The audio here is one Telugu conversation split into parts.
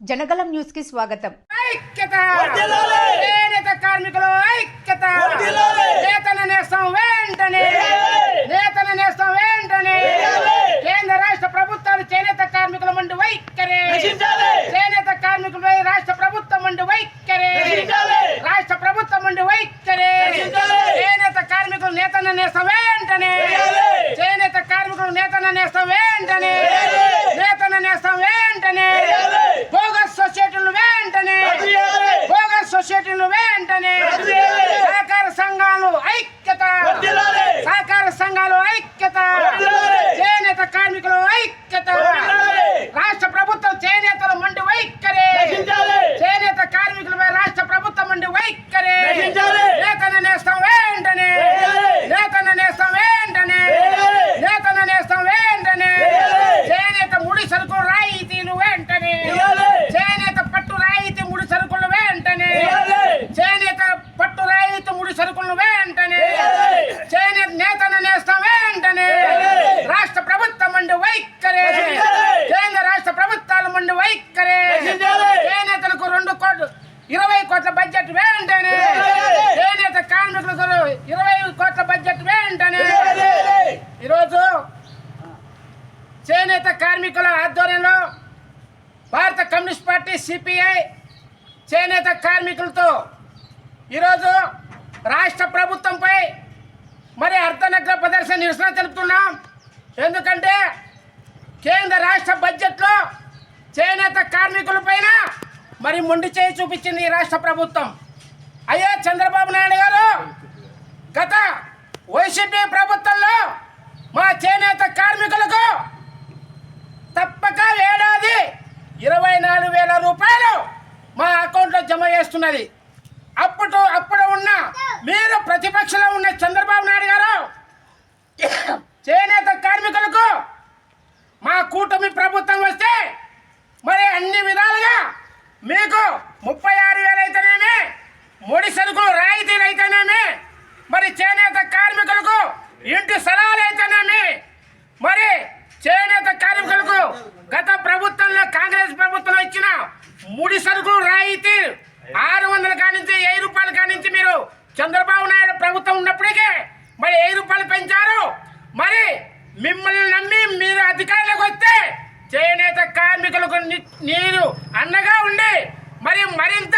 జనగలం న్యూస్కి స్వాగతం. ఐక్యత! వర్ధిల్లాలి! చేనేత కార్మికులు ఐక్యత! వర్ధిల్లాలి! నేతన నేస్తం వెంటనే వెయ్యాలి! నేతన నేస్తం వెంటనే వెయ్యాలి! కేంద్ర రాష్ట్ర ప్రభుత్వాలు చేనేత కార్మికుల మండి వైఖరే నశించాలి! చేనేత కార్మికులపై రాష్ట్ర ప్రభుత్వం మండి వైఖరే నశించాలి! రాష్ట్ర ప్రభుత్వం మండి వైఖరే నశించాలి! చేనేత కార్మికులు నేతన నేస్తం వెంటనే వెయ్యాలి! చేనేత కార్మికులు నేతన నేస్తం వెంటనే వెయ్యాలి! నేతన నేస్తం వెంటనే వెయ్యాలి! బోగస్ సొసైటీలు వెంటనే వెయ్యాలి! బోగస్ సొసైటీలు వెంటనే! సహకార సంఘాలు ఐక్యత వర్ధిల్లాలి! సహకార సంఘాలు ఐక్యత వర్ధిల్లాలి! చేనేత కార్మికులు ఐక్యత వర్ధిల్లాలి! రాష్ట్ర ప్రభుత్వం చేనేతల మండి వైఖరే నశించాలి! చేనేత కార్మికులపై రాష్ట్ర ప్రభుత్వం మండి వైఖరే నశించాలి! నేతన నేస్తం వెంటనే వెయ్యాలి! నేతన నేస్తం వెంటనే వెయ్యాలి! నేతన నేస్తం వెంటనే వెయ్యాలి! చేనేత ముడి సరుకు రాయితీలు వెంటనే వెయ్యాలి! చేనేత పట్టు రాయితీ ముడి సరుకులు వెంటనే వెయ్యాలి! చేనేత పట్టు రాయితీ ముడి సరుకులు వెంటనే వెయ్యాలి! చేనేత నేతన నేస్తం వెంటనే వెయ్యాలి! రాష్ట్ర ప్రభుత్వం మండి వైఖరే నశించాలి! కేంద్ర రాష్ట్ర ప్రభుత్వాల మండి వైఖరే నశించాలి! చేనేతలకు రెండు కోట్లు ఇరవై కోట్ల బడ్జెట్ వెయ్యాలి! చేనేత కార్మికులకు ఇరవై కోట్ల బడ్జెట్ వెయ్యాలి! ఈరోజు చేనేత కార్మికుల ఆధ్వర్యంలో భారత కమ్యూనిస్ట్ పార్టీ సిపిఐ చేనేత కార్మికులతో ఈరోజు రాష్ట్ర ప్రభుత్వంపై మరి అర్ధనగ్ర ప్రదర్శన నిరసన తెలుపుతున్నాం ఎందుకంటే కేంద్ర రాష్ట్ర బడ్జెట్లో చేనేత కార్మికుల పైన మరి మొండి చేయి చూపించింది ఈ రాష్ట్ర ప్రభుత్వం. అయ్యా చంద్రబాబు నాయుడు గారు గత వైసీపీ ప్రభుత్వంలో మా చేనేత కార్మికులకు తప్పక ఏడాది ఇరవై నాలుగు వేల రూపాయలు మా అకౌంట్లో జమ చేస్తున్నది. అప్పుడు అప్పుడు ఉన్న మీరు ప్రతిపక్షంలో ఉన్న చంద్రబాబు నాయుడు గారు చేనేత కార్మికులకు మా కూటమి ప్రభుత్వం వస్తే మరి అన్ని విధాలుగా మీకు ముప్పై ఆరు వేలు అయితేనేమి ముడి సరుకులు రాయితీలు అయితేనేమి మరి చేనేత కార్మికులకు ఇంటి స్థలాలు అయితేనేమి మరి చేనేత కార్మికులకు గత ప్రభుత్వంలో కాంగ్రెస్ ప్రభుత్వంలో ఇచ్చిన ముడి సరుకులు రాయితీ ఆరు వందల కానించి వెయ్యి రూపాయల కానించి మీరు చంద్రబాబు నాయుడు ప్రభుత్వం ఉన్నప్పటికీ మరి వెయ్యి రూపాయలు పెంచారు. మరి మిమ్మల్ని నమ్మి మీరు అధికారులకు వస్తే చేనేత కార్మికులకు నీరు అండగా ఉండి మరి మరింత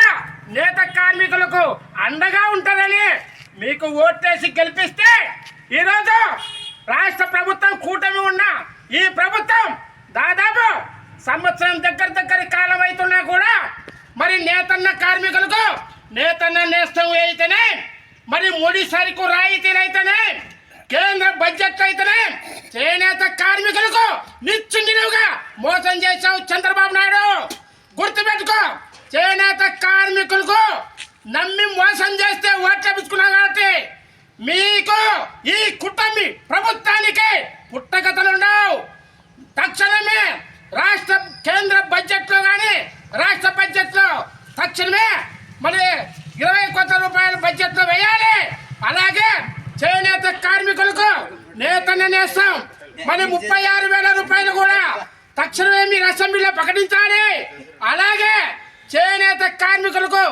నేత కార్మికులకు అండగా ఉంటుందని మీకు ఓటేసి గెలిపిస్తే ఈరోజు రాష్ట్ర ప్రభుత్వం కూటమి ఉన్న ఈ ప్రభుత్వం దాదాపు సంవత్సరం దగ్గర దగ్గర కాలం అవుతున్నా కూడా మరి నేతన్న కార్మికులకు నేతన్న నేస్తం అయితేనే మరి ముడి సరుకు రాయితీలు అయితేనే కేంద్ర బడ్జెట్ అయితేనే చేనేత కార్మికులకు నిశ్చిందిగా మోసం చేశావు చంద్రబాబు నాయుడు. గుర్తుపెట్టుకో చేనేత కార్మికులకు నమ్మి మోసం చేస్తే ఓట్లేపించుకున్నావు కాబట్టి మీకు ఈ కుటుంబీ ప్రభుత్వానికి పుట్టగతలుండవు తక్షణమే రాష్ట్ర కేంద్ర బడ్జెట్లో కానీ రాష్ట్ర బడ్జెట్లో తక్షణమే మరి ఇరవై కోట్ల రూపాయల బడ్జెట్లో వేయాలి అలాగే చేనేత కార్మికులకు నేతన్న నేస్తాం. మరి ముప్పై ఆరు వేల రూపాయలు కూడా తక్షణమే మీరు అసెంబ్లీలో ప్రకటించాలి? అలాగే చేనేత కార్మికులకు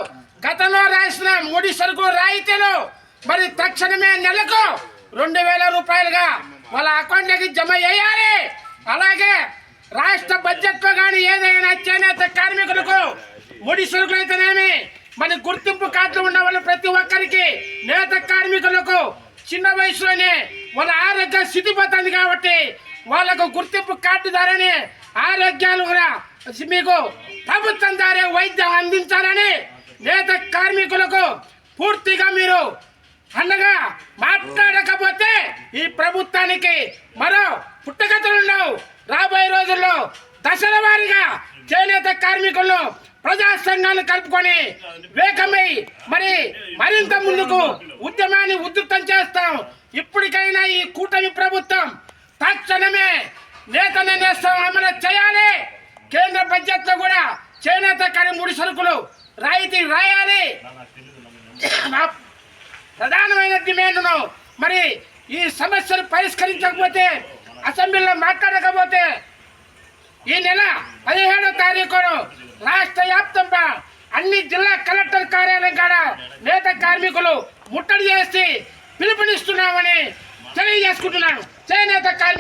గతంలో రాసిన ముడి సరుకు రాయితీలు మరి తక్షణమే నెలకు రెండు వేల రూపాయలుగా వాళ్ళ అకౌంట్లకి జమ చేయాలి. అలాగే రాష్ట్ర బడ్జెట్లో కానీ ఏదైనా చేనేత కార్మికులకు ముడి సరుకులు అయితేనేమి మరి గుర్తింపు కార్డులు ఉన్న వాళ్ళు ప్రతి ఒక్కరికి నేత కార్మికులకు చిన్న వయసులోనే వాళ్ళ ఆరోగ్యం స్థితిపోతుంది కాబట్టి వాళ్ళకు గుర్తింపు కార్డు ధరని ఆరోగ్యాలు కూడా మీకు ప్రభుత్వం ద్వారా వైద్యం అందించాలని నేత కార్మికులకు పూర్తిగా మీరు అన్నగా మాట్లాడకపోతే ఈ ప్రభుత్వానికి మరో పుట్టగతులుండవు రాబోయే రోజుల్లో దశల వారీగా చేనేత కార్మికులను ప్రజా సంఘాలు కలుపుకొని వేగమై మరి మరింత ముందుకు ఉద్యమాన్ని ఉధృతం చేస్తాం. ఇప్పటికైనా ఈ కూటమి ప్రభుత్వం తక్షణమే నేత నిర్ణయిస్తాం అమలు చేయాలి. కేంద్ర బడ్జెట్లో కూడా చేనేత కానీ ముడి సరుకులు రాయితీ రాయాలి. ప్రధానమైన డిమాండ్ను మరి ఈ సమస్యలు పరిష్కరించకపోతే అసెంబ్లీలో మాట్లాడకపోతే ఈ నెల పదిహేడో తారీఖును రాష్ట్ర అన్ని జిల్లా కలెక్టర్ కార్యాలయం కాడ నేత కార్మికులు ముట్టడి చేసి పిలుపునిస్తున్నామని తెలియజేసుకుంటున్నాను. చేనేత కార్మి